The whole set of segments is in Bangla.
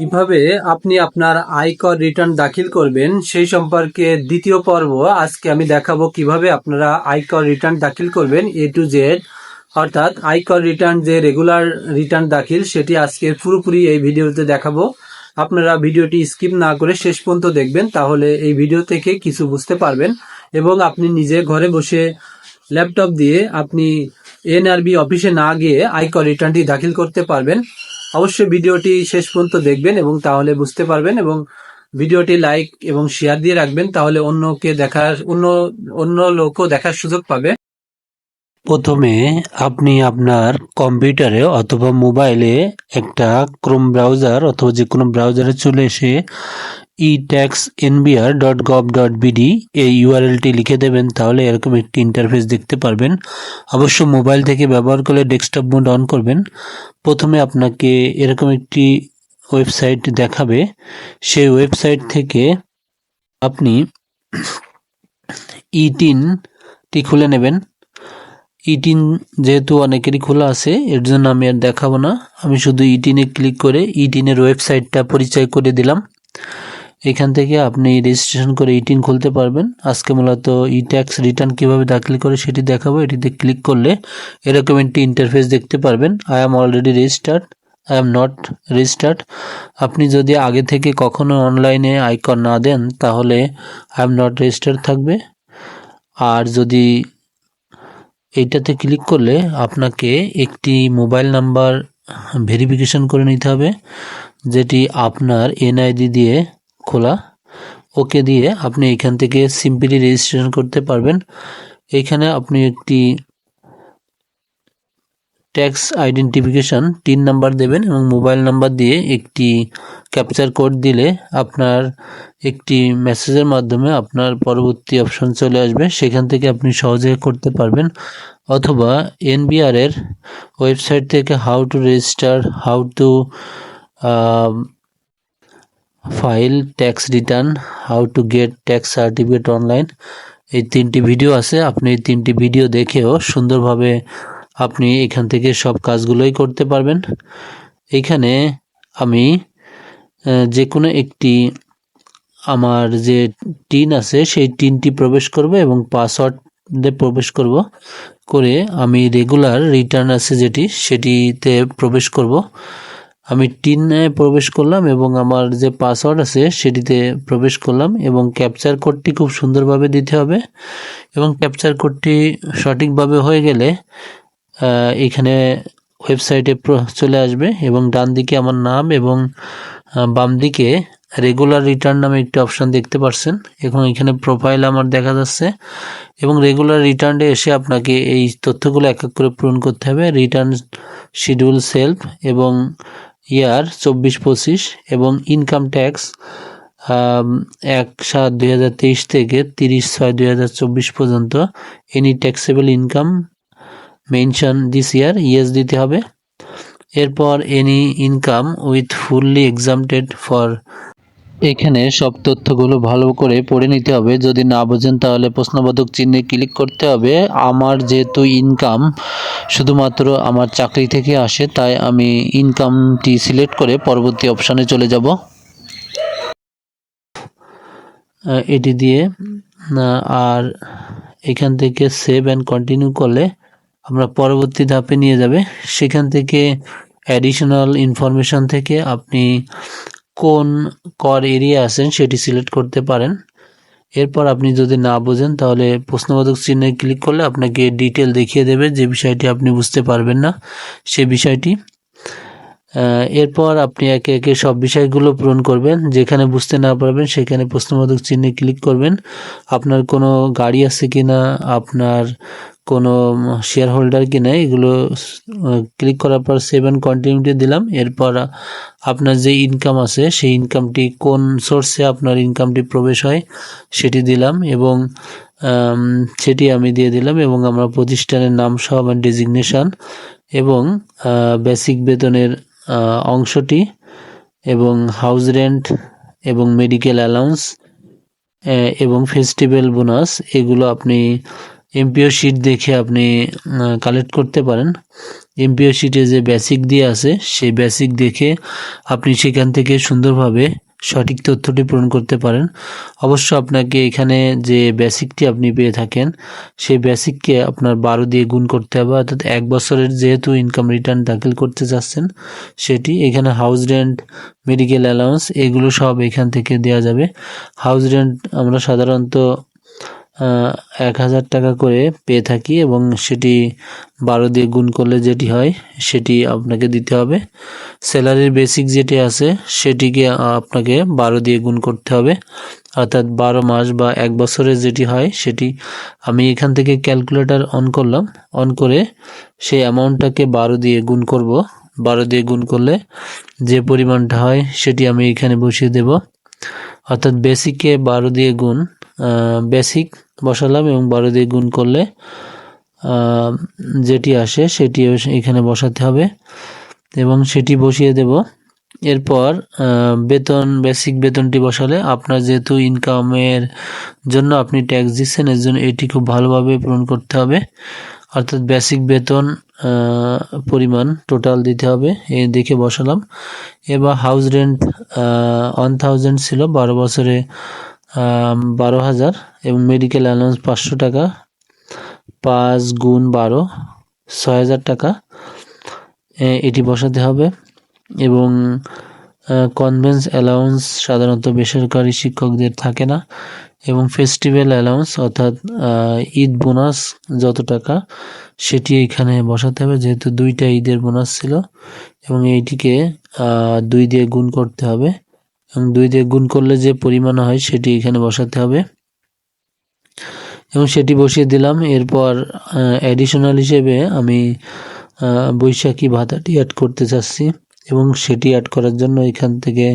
কীভাবে আপনি আপনার আয়কর রিটার্ন দাখিল করবেন সেই সম্পর্কে দ্বিতীয় পর্ব আজকে আমি দেখাবো কীভাবে আপনারা আয়কর রিটার্ন দাখিল করবেন এ টু জেড অর্থাৎ আয়কর রিটার্ন যে রেগুলার রিটার্ন দাখিল, সেটি আজকে পুরোপুরি এই ভিডিওতে দেখাবো। আপনারা ভিডিওটি স্কিপ না করে শেষ পর্যন্ত দেখবেন, তাহলে এই ভিডিও থেকে কিছু বুঝতে পারবেন এবং আপনি নিজে ঘরে বসে ল্যাপটপ দিয়ে আপনি এনআরবি অফিসে না গিয়ে আয়কর রিটার্নটি দাখিল করতে পারবেন। অবশ্যই ভিডিওটি শেষ পর্যন্ত দেখবেন এবং তাহলে বুঝতে পারবেন এবং ভিডিওটি লাইক এবং শেয়ার দিয়ে রাখবেন, তাহলে অন্যকে দেখার, অন্য অন্য লোকও দেখার সুযোগ পাবে। প্রথমে আপনি আপনার কম্পিউটারে অথবা মোবাইলে একটা ক্রোম ব্রাউজার অথবা যে কোনো ব্রাউজারে চলে এসে e tax NBR dot gov dot এই ইউআরএলটি লিখে দেবেন, তাহলে এরকম একটি ইন্টারফেস দেখতে পারবেন। অবশ্য মোবাইল থেকে ব্যবহার করলে ডেস্কটপ মোড অন করবেন। প্রথমে আপনাকে এরকম একটি ওয়েবসাইট দেখাবে। সেই ওয়েবসাইট থেকে আপনি ই টি খুলে নেবেন। ইটিন যেহেতু অনেকেরই খোলা আছে, এর জন্য আমি আর দেখাবো না। আমি শুধু ইটিনে ক্লিক করে ইটিনের ওয়েবসাইটটা পরিচয় করে দিলাম। এখান থেকে আপনি রেজিস্ট্রেশন করে ইটিন খুলতে পারবেন। আজকে মূলত ই ট্যাক্স রিটার্ন কীভাবে দাখিল করে সেটি দেখাবো। এটিতে ক্লিক করলে এরকম একটি ইন্টারফেস দেখতে পারবেন। I am already registered I am not registered আপনি যদি আগে থেকে কখনো অনলাইনে আইকন না দেন, তাহলে আই এম নট রেজিস্টার্ড থাকবে। আর যদি এইটাতে ক্লিক করলে আপনাকে একটি মোবাইল নাম্বার ভেরিফিকেশন করে নিতে হবে, যেটি আপনার এনআইডি দিয়ে খোলা। ওকে দিয়ে আপনি এখান থেকে সিম্পলি রেজিস্ট্রেশন করতে পারবেন। এখানে আপনি একটি ট্যাক্স আইডেন্টিফিকেশন তিন নাম্বার দেবেন এবং মোবাইল নাম্বার দিয়ে একটি ক্যাপচার কোড দিলে আপনার একটি মেসেজের মাধ্যমে আপনার পরবর্তী অপশন চলে আসবে। সেখান থেকে আপনি সহজে করতে পারবেন। অথবা এনবিআর এর ওয়েবসাইট থেকে how to register how to file tax return how to get tax certificate online এই তিনটি ভিডিও আছে, আপনি এই তিনটি ভিডিও দেখেও সুন্দরভাবে আপনি এখান থেকে সব কাজগুলোই করতে পারবেন। এখানে আমি যে কোনো একটি আমার যে টিন আছে, সেই টিনটি প্রবেশ করব এবং পাসওয়ার্ড দিয়ে প্রবেশ করব। করে আমি রেগুলার রিটার্ন আছে যেটি, সেটিতে প্রবেশ করব। আমি টিনে প্রবেশ করলাম এবং আমার যে পাসওয়ার্ড আছে সেটিতে প্রবেশ করলাম এবং ক্যাপচার কোডটি খুব সুন্দরভাবে দিতে হবে এবং ক্যাপচার কোডটি সঠিকভাবে হয়ে গেলে এখানে ওয়েবসাইটে চলে আসবে এবং ডান দিকে আমার নাম এবং বাম দিকে রেগুলার রিটার্ন নামে একটি অপশান দেখতে পাচ্ছেন এবং এখানে প্রোফাইল আমার দেখা যাচ্ছে এবং রেগুলার রিটার্নে এসে আপনাকে এই তথ্যগুলো এক এক করে পূরণ করতে হবে। রিটার্ন শিডিউল সেলফ এবং ইয়ার চব্বিশ পঁচিশ এবং ইনকাম ট্যাক্স এক সাত দুই হাজার তেইশ থেকে তিরিশ ছয় দুই হাজার চব্বিশ পর্যন্ত any taxable income mention this year yes দিতে হবে। এরপর any income with fully exempted for এখানে সব তথ্যগুলো ভালো করে পড়ে নিতে হবে। যদি না বোঝেন তাহলে প্রশ্নবোধক চিহ্নে ক্লিক করতে হবে। আমার যেহেতু ইনকাম শুধুমাত্র আমার চাকরি থেকে আসে, তাই আমি ইনকামটি সিলেক্ট করে পরবর্তী অপশানে চলে যাব। এটি দিয়ে আর এখান থেকে সেভ অ্যান্ড কন্টিনিউ করলে আমরা পরবর্তী ধাপে নিয়ে যাবে। সেখান থেকে অ্যাডিশনাল ইনফরমেশন থেকে আপনি কোন কর এরিয়া আছেন সেটি সিলেক্ট করতে পারেন। এরপর আপনি যদি না বোঝেন, তাহলে প্রশ্নবোধক চিহ্নে ক্লিক করলে আপনাকে ডিটেল দেখিয়ে দেবে যে বিষয়টি আপনি বুঝতে পারবেন না, সে বিষয়টি। এরপর আপনি একে একে সব বিষয়গুলো পূরণ করবেন। যেখানে বুঝতে না পারবেন, সেখানে প্রশ্নবোধক চিহ্নে ক্লিক করবেন। আপনার কোনো গাড়ি আছে কি না আপনার কোনো শেয়ার হোল্ডার কিনা এগুলো ক্লিক করার পর সেভেন কন্টিনিউটি দিলাম। এরপর আপনার যে ইনকাম আছে, সেই ইনকামটি কোন সোর্সে আপনার ইনকামটি প্রবেশ হয়, সেটি দিলাম এবং সেটি আমি দিয়ে দিলাম এবং আমরা প্রতিষ্ঠানের নাম সহ আমার ডেজিগনেশান এবং বেসিক বেতনের অংশটি এবং হাউস রেন্ট এবং মেডিকেল অ্যালাউন্স এবং ফেস্টিভ্যাল বোনাস এগুলো আপনি এমপিও শিট দেখে আপনি কালেক্ট করতে পারেন। এমপিও শিটে যে বেসিক দিয়ে আছে, সেই বেসিক দেখে আপনি সেখান থেকে সুন্দরভাবে সঠিক তথ্যটি পূরণ করতে পারেন। অবশ্য আপনাকে এখানে যে বেসিকটি আপনি পেয়ে থাকেন, সেই বেসিককে আপনার বারো দিয়ে গুণ করতে হবে, অর্থাৎ এক বছরের যেহেতু ইনকাম রিটার্ন দাখিল করতে চাচ্ছেন, সেটি এখানে হাউস রেন্ট মেডিকেল অ্যালাউন্স এগুলো সব এখান থেকে দেওয়া যাবে। হাউস রেন্ট আমরা সাধারণত এক হাজার টাকা করে পেয়ে থাকি এবং সেটি বারো দিয়ে গুণ করলে যেটি হয়, সেটি আপনাকে দিতে হবে। স্যালারির বেসিক যেটি আছে, সেটিকে আপনাকে বারো দিয়ে গুণ করতে হবে। অর্থাৎ বারো মাস বা এক বছরের যেটি হয়, সেটি আমি এখান থেকে ক্যালকুলেটর অন করলাম। অন করে সেই অ্যামাউন্টটাকে বারো দিয়ে গুণ করব। বারো দিয়ে গুণ করলে যে পরিমাণটা হয়, সেটি আমি এখানে বসিয়ে দেব। অর্থাৎ বেসিককে বারো দিয়ে গুণ বেসিক বসালাম এবং বারো দিয়ে গুণ করলে যেটি আসে সেটি এখানে বসাতে হবে এবং সেটি বসিয়ে দেব। এরপর বেতন বেসিক বেতনটি বসালে আপনার যেহেতু ইনকামের জন্য আপনি ট্যাক্স দিচ্ছেন, এর জন্য এটি খুব ভালোভাবে পূরণ করতে হবে। অর্থাৎ বেসিক বেতন পরিমাণ টোটাল দিতে হবে, এ দেখে বসালাম। এবার হাউস রেন্ট ওয়ান থাউজেন্ড ছিল, বারো বছরে বারো হাজার এবং মেডিকেল অ্যালাউন্স পাঁচশো টাকা, পাঁচ গুণ বারো, ছয় হাজার টাকা। এটি বসাতে হবে এবং কনভেন্স অ্যালাউন্স সাধারণত বেসরকারি শিক্ষকদের থাকে না এবং ফেস্টিভ্যাল অ্যালাউন্স অর্থাৎ ঈদ বোনাস যত টাকা সেটি এখানে বসাতে হবে যেহেতু দুইটা ঈদের বোনাস ছিল এবং এইটিকে দুই দিয়ে গুণ করতে হবে। এবং দুই দিয়ে গুণ করলে যে পরিমাণ হয় সেটি এখানে বসাতে হবে। এবং সেটি বসিয়ে দিলাম। এরপর অ্যাডিশনাল হিসেবে আমি বৈশাখী ভাতাটি অ্যাড করতে চাচ্ছি এবং সেটি অ্যাড করার জন্য এখান থেকে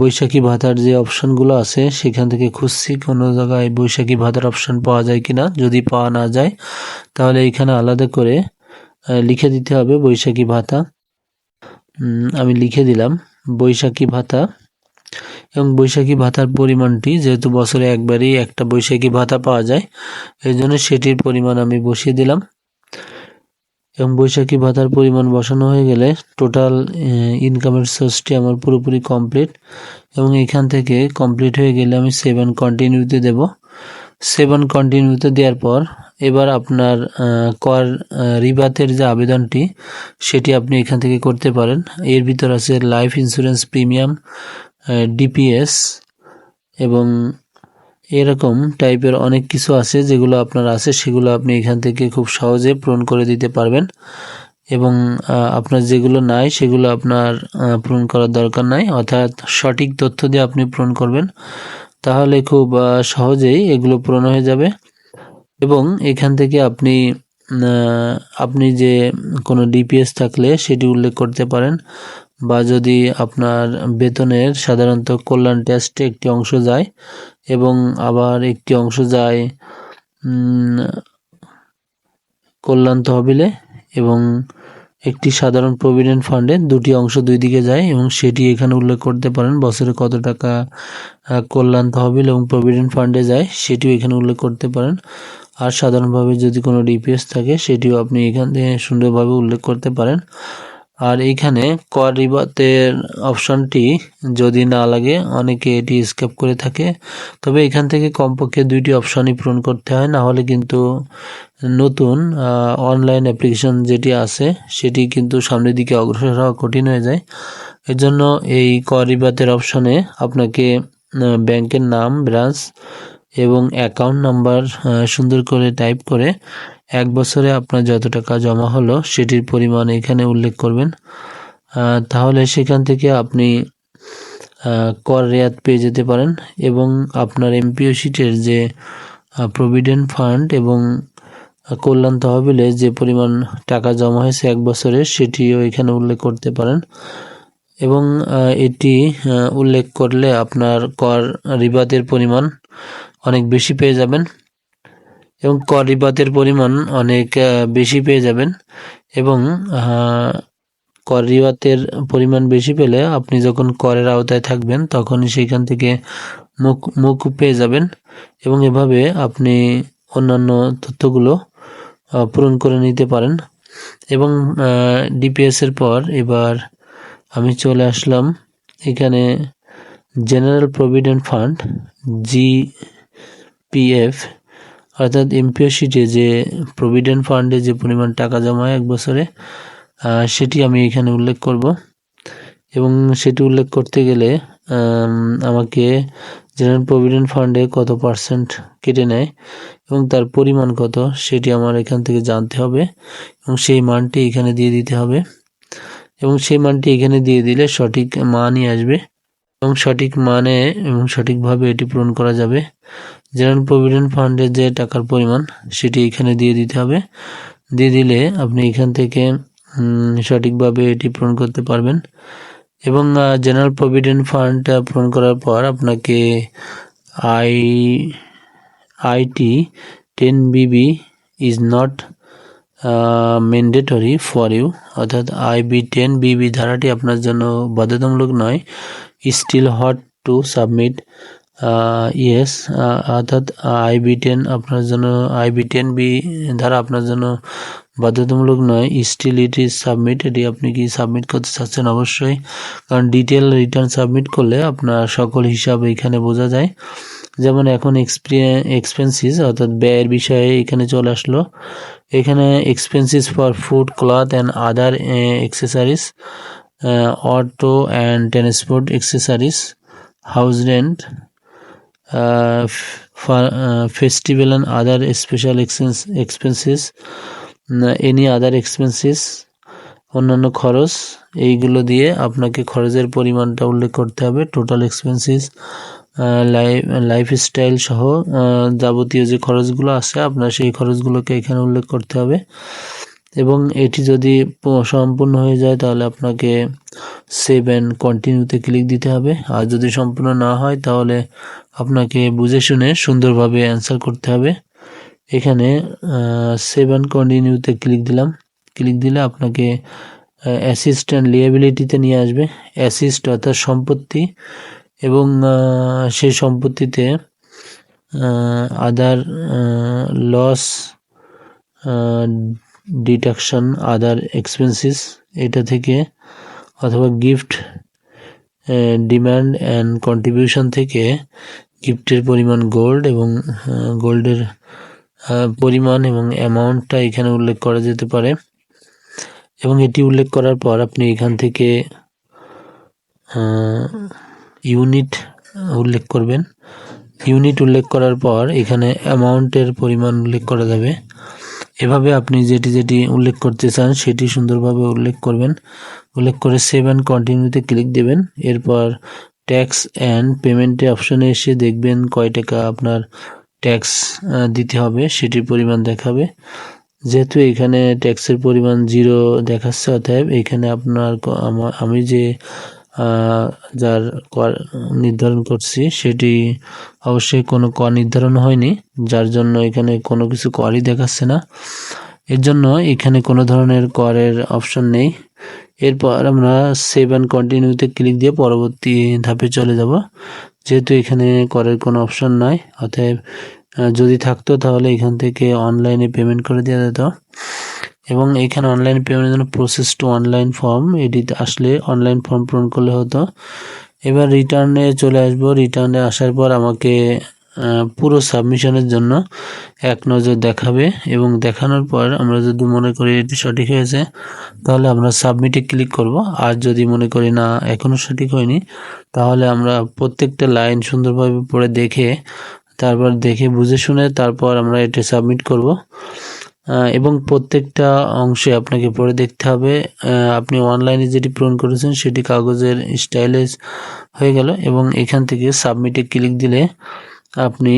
বৈশাখী ভাতার যে অপশানগুলো আছে সেখান থেকে খুঁজছি কোনো জায়গায় বৈশাখী ভাতার অপশান পাওয়া যায় কি না যদি পাওয়া না যায়, তাহলে এখানে আলাদা করে লিখে দিতে হবে বৈশাখী ভাতা। আমি লিখে দিলাম বৈশাখী ভাতা। এবং বৈশাখী ভাতার পরিমাণটি যেহেতু বছরে একবারই একটা বৈশাখী ভাতা পাওয়া যায়, এই জন্য সেটির পরিমাণ আমি বসিয়ে দিলাম। এবং বৈশাখী ভাতার পরিমাণ বসানো হয়ে গেলে টোটাল ইনকামের সোর্সটি আমার পুরোপুরি কমপ্লিট এবং এখান থেকে কমপ্লিট হয়ে গেলে আমি সেভেন কন্টিনিউতে দেব। সেভেন কন্টিনিউতে দেওয়ার পর এবার আপনার কর রিবাতের যে আবেদনটি, সেটি আপনি এখান থেকে করতে পারেন। এর ভিতর আছে লাইফ ইন্স্যুরেন্স প্রিমিয়াম ডিপিএস এবং এরকম টাইপের অনেক কিছু আছে যেগুলো আপনার আছে, সেগুলো আপনি এখান থেকে খুব সহজে পূরণ করে দিতে পারবেন। এবং আপনার যেগুলো নাই, সেগুলো আপনার পূরণ করার দরকার নাই। অর্থাৎ সঠিক তথ্য দিয়ে আপনি পূরণ করবেন। তাহলে খুব সহজেই এগুলো পূরণ হয়ে যাবে। এবং এখান থেকে আপনি আপনি যে কোনো ডিপিএস থাকলে সেটি উল্লেখ করতে পারেন। বা যদি আপনার বেতনের সাধারণত কল্যাণ টেস্টে একটি অংশ যায় এবং আবার একটি অংশ যায় কল্যাণ তহবিলে এবং একটি সাধারণ প্রভিডেন্ট ফান্ডে দুটি অংশ দুই দিকে যায় এবং সেটি এখানে উল্লেখ করতে পারেন বছরে কত টাকা কল্যাণ তহবিল এবং প্রভিডেন্ট ফান্ডে যায় সেটিও এখানে উল্লেখ করতে পারেন। আর সাধারণভাবে যদি কোনো ডিপিএস থাকে সেটিও আপনি এখান থেকে সুন্দরভাবে উল্লেখ করতে পারেন। আর এইখানে কর রিবাতের অপশনটি যদি না লাগে, অনেকে এটি স্কেপ করে থাকে। তবে এখান থেকে কমপক্ষে দুইটি অপশনই পূরণ করতে হয়, না হলে কিন্তু নতুন অনলাইন অ্যাপ্লিকেশন যেটি আছে, সেটি কিন্তু সামনের দিকে অগ্রসর হওয়া কঠিন হয়ে যায়। এর জন্য এই কর রিবাতের অপশনে আপনাকে ব্যাংকের নাম ব্রাঞ্চ এবং অ্যাকাউন্ট নাম্বার সুন্দর করে টাইপ করে এক বছরে আপনার যত টাকা জমা হলো, সেটির পরিমাণ এখানে উল্লেখ করবেন। তাহলে সেখান থেকে আপনি কর রেয়াত পেয়ে যেতে পারেন এবং আপনার এমপিও শিটের যে প্রভিডেন্ট ফান্ড এবং কল্যাণ তহবিলে যে পরিমাণ টাকা জমা হয়েছে এক বছরে, সেটিও এখানে উল্লেখ করতে পারেন। এবং এটি উল্লেখ করলে আপনার কর রিবাতের পরিমাণ অনেক বেশি পেয়ে যাবেন। এবং কর রিবাতের পরিমাণ অনেক বেশি পেয়ে যাবেন এবং কর রিবাতের পরিমাণ বেশি পেলে আপনি যখন করের আওতায় থাকবেন তখনই সেইখান থেকে মুখ মুখ পেয়ে যাবেন এবং এভাবে আপনি অন্যান্য তথ্যগুলো পূরণ করে নিতে পারেন। এবং ডিপিএসের পর এবার আমি চলে আসলাম এখানে general provident fund G PF অর্থাৎ এমপিও শিটে যে প্রভিডেন্ট ফান্ডে যে পরিমাণ টাকা জমা হয় এক বছরে সেটি আমি এখানে উল্লেখ করব। এবং সেটি উল্লেখ করতে গেলে আমাকে জেনারেল প্রভিডেন্ট ফান্ডে কত পার্সেন্ট কেটে নেয় এবং তার পরিমাণ কত, সেটি আমার এখান থেকে জানতে হবে এবং সেই মানটি এখানে দিয়ে দিতে হবে। এবং সেই মানটি এখানে দিয়ে দিলে সঠিক মানই আসবে এবং সঠিক মানে এবং সঠিকভাবে এটি পূরণ করা যাবে। জেনারেল প্রভিডেন্ট ফান্ডের যে টাকার পরিমাণ, সেটি এখানে দিয়ে দিতে হবে। দিয়ে দিলে আপনি এখান থেকে সঠিকভাবে এটি পূরণ করতে পারবেন। এবং জেনারেল প্রভিডেন্ট ফান্ড পূরণ করার পর আপনাকে I, IT ten BB is not mandatory for you অর্থাৎ আইবি টেন বিবি ধারাটি আপনার জন্য বাধ্যতামূলক নয় still hot to submit yes অর্থাৎ আইবি টেন আপনার জন্য আইবি টেন বি ধারা আপনার জন্য বাধ্যতামূলক নয়। স্টিল ইট ইজ সাবমিট এটি আপনি কি সাবমিট করতে চাচ্ছেন? অবশ্যই। কারণ ডিটেল রিটার্ন সাবমিট করলে আপনার সকল হিসাব এখানে বোঝা যায়। যেমন এখন এক্সপেন্সিস অর্থাৎ ব্যয়ের বিষয়ে এখানে চলে আসলো। এখানে expenses for food cloth and other accessories auto and transport accessories house rent festival and other special expenses any other expenses অন্যান্য খরচ, এইগুলো দিয়ে আপনাকে খরচের পরিমাণটা উল্লেখ করতে হবে। টোটাল এক্সপেন্সিস লাইফ লাইফস্টাইল সহ যাবতীয় যে খরচগুলো আছে, আপনার সেই খরচগুলোকে এখানে উল্লেখ করতে হবে। এবং এটি যদি সম্পূর্ণ হয়ে যায়, তাহলে আপনাকে সেভ অ্যান্ড কন্টিনিউতে ক্লিক দিতে হবে। আর যদি সম্পূর্ণ না হয়, তাহলে আপনাকে বুঝে শুনে সুন্দরভাবে অ্যান্সার করতে হবে। এখানে সেভ অ্যান্ড কন্টিনিউতে ক্লিক দিলাম। ক্লিক দিলে আপনাকে অ্যাসিস্ট্যান্ট লিয়াবিলিটিতে নিয়ে আসবে। অ্যাসিস্ট অর্থাৎ সম্পত্তি এবং সেই সম্পত্তিতে other loss deduction other expenses এটা থেকে, অথবা গিফট ডিমান্ড অ্যান্ড কন্ট্রিবিউশন থেকে গিফটের পরিমাণ গোল্ড এবং গোল্ডের পরিমাণ এবং অ্যামাউন্টটা এখানে উল্লেখ করা যেতে পারে। এবং এটি উল্লেখ করার পর আপনি এখান থেকে ইউনিট উল্লেখ করবেন। ইউনিট উল্লেখ করার পর এখানে অ্যামাউন্টের পরিমাণ উল্লেখ করা যাবে। এভাবে আপনি যেটি যেটি উল্লেখ করতে চান, সেটি সুন্দরভাবে উল্লেখ করবেন। উল্লেখ করে সেভ অ্যান্ড কন্টিনিউতে ক্লিক দেবেন। এরপর ট্যাক্স অ্যান্ড পেমেন্টে অপশনে এসে দেখবেন কয় টাকা আপনার ট্যাক্স দিতে হবে, সেটির পরিমাণ দেখাবে। যেহেতু এখানে ট্যাক্সের পরিমাণ জিরো দেখাচ্ছে, অতএব এখানে আপনার আমি যে যার কর নির্ধারণ করছি, সেটি অবশ্যই কোনো কর নির্ধারণ হয়নি, যার জন্য এখানে কোনো কিছু করই দেখাচ্ছে না। এর জন্য এখানে কোনো ধরনের করের অপশন নেই। এরপর আমরা সেভ অ্যান্ড কন্টিনিউতে ক্লিক দিয়ে পরবর্তী ধাপে চলে যাব। যেহেতু এখানে করের কোনো অপশন নাই, অতএব যদি থাকতো তাহলে এখান থেকে অনলাইনে পেমেন্ট করে দেওয়া যেত। এবং এখানে অনলাইন পেমেন্টের জন্য প্রসেস টু অনলাইন ফর্ম এটিতে আসলে অনলাইন ফর্ম পূরণ করলে হতো। এবার রিটার্নে চলে আসব। রিটার্নে আসার পর আমাকে পুরো সাবমিশনের জন্য এক নজর দেখাবে এবং দেখানোর পর আমরা যদি মনে করি এটি সঠিক হয়েছে, তাহলে আমরা সাবমিটে ক্লিক করব। আর যদি মনে করি না এখনও সঠিক হয়নি, তাহলে আমরা প্রত্যেকটা লাইন সুন্দরভাবে পড়ে দেখে, তারপর দেখে বুঝে শুনে তারপর আমরা এটা সাবমিট করব। এবং প্রত্যেকটা অংশে আপনাকে পড়ে দেখতে হবে। আপনি অনলাইনে যেটি পূরণ করেছেন, সেটি কাগজের স্টাইলেজ হয়ে গেল এবং এখান থেকে সাবমিটে ক্লিক দিলে আপনি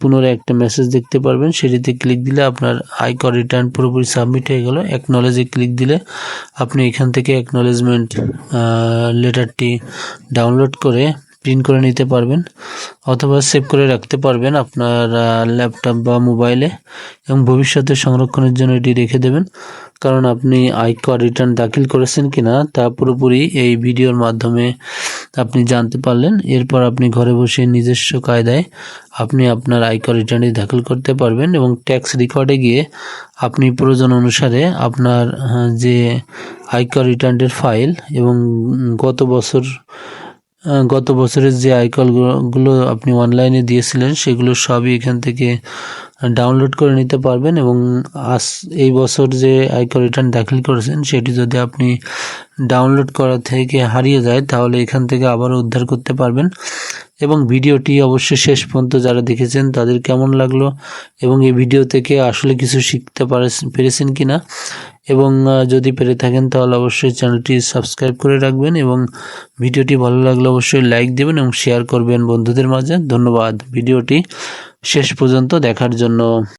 পুনরায় একটা মেসেজ দেখতে পারবেন। সেটিতে ক্লিক দিলে আপনার আয়কর রিটার্ন পুরোপুরি সাবমিট হয়ে গেল। অ্যাকনলেজে ক্লিক দিলে আপনি এখান থেকে অ্যাকনলেজমেন্ট লেটারটি ডাউনলোড করে প্রিন্ট করে নিতে পারবেন, অথবা সেভ করে রাখতে পারবেন আপনার ল্যাপটপ বা মোবাইলে এবং ভবিষ্যতে সংরক্ষণের জন্য এটি রেখে দেবেন। কারণ আপনি আয়কর রিটার্ন দাখিল করেছেন কিনা, তা পুরোপুরি এই ভিডিওর মাধ্যমে আপনি জানতে পারলেন। এরপর আপনি ঘরে বসে নিজস্ব কায়দায় আপনি আপনার আয়কর রিটার্নটি দাখিল করতে পারবেন, এবং ট্যাক্স রেকর্ডে গিয়ে আপনি প্রয়োজন অনুসারে আপনার যে আয়কর রিটার্নের ফাইল এবং গত বছর গত বছরের যে আয়করগুলো আপনি অনলাইনে দিয়েছিলেন, সেগুলো সবই এখান থেকে ডাউনলোড করে নিতে পারবেন এবং আজ এই বছর যে আয়কর রিটার্ন দাখিল করেছেন, সেটি যদি আপনি ডাউনলোড করা থেকে হারিয়ে যায়, তাহলে এখান থেকে আবারও উদ্ধার করতে পারবেন। এবং ভিডিওটি অবশ্যই শেষ পর্যন্ত যারা দেখেছেন, তাদের কেমন লাগল এবং এই ভিডিও থেকে আসলে কিছু শিখতে পারে- পেরেছেন কি না এবং যদি পেরে থাকেন, তাহলে অবশ্যই চ্যানেলটি সাবস্ক্রাইব করে রাখবেন এবং ভিডিওটি ভালো লাগলে অবশ্যই লাইক দেবেন এবং শেয়ার করবেন বন্ধুদের মাঝে। ধন্যবাদ। ভিডিওটি শেষ পর্যন্ত দেখার জন্য।